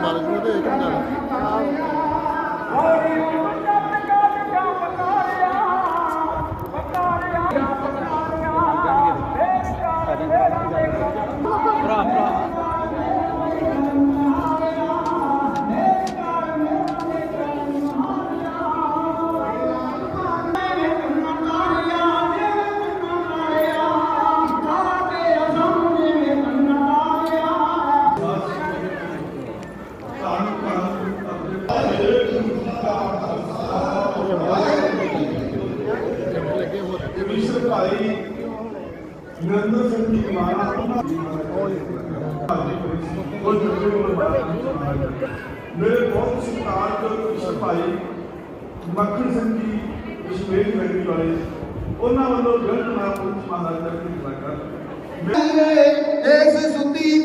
말해주는데 좀 나는 ਭਾਈ ਸਿੰਘ ਜੀ ਮਾਨਾ ਉਹਨਾਂ ਦੀ ਉਹ ਮੇਰੇ ਬਹੁਤ ਸਤਿਕਾਰਯੋਗ ਇਸ ਭਾਈ ਮੱਖਣ ਸਿੰਘ ਜੀ ਕਸ਼ਮੀਰ ਵੈਲੀ ਵਾਲੇ, ਉਹਨਾਂ ਵੱਲੋਂ ਗ੍ਰੰਥ ਮਹਾਂਪੁਰਖ ਮਹਾਰਾਜ ਦਾ ਕਿਰਪਾ ਕਰ ਇਸ ਸੁੱਤੀ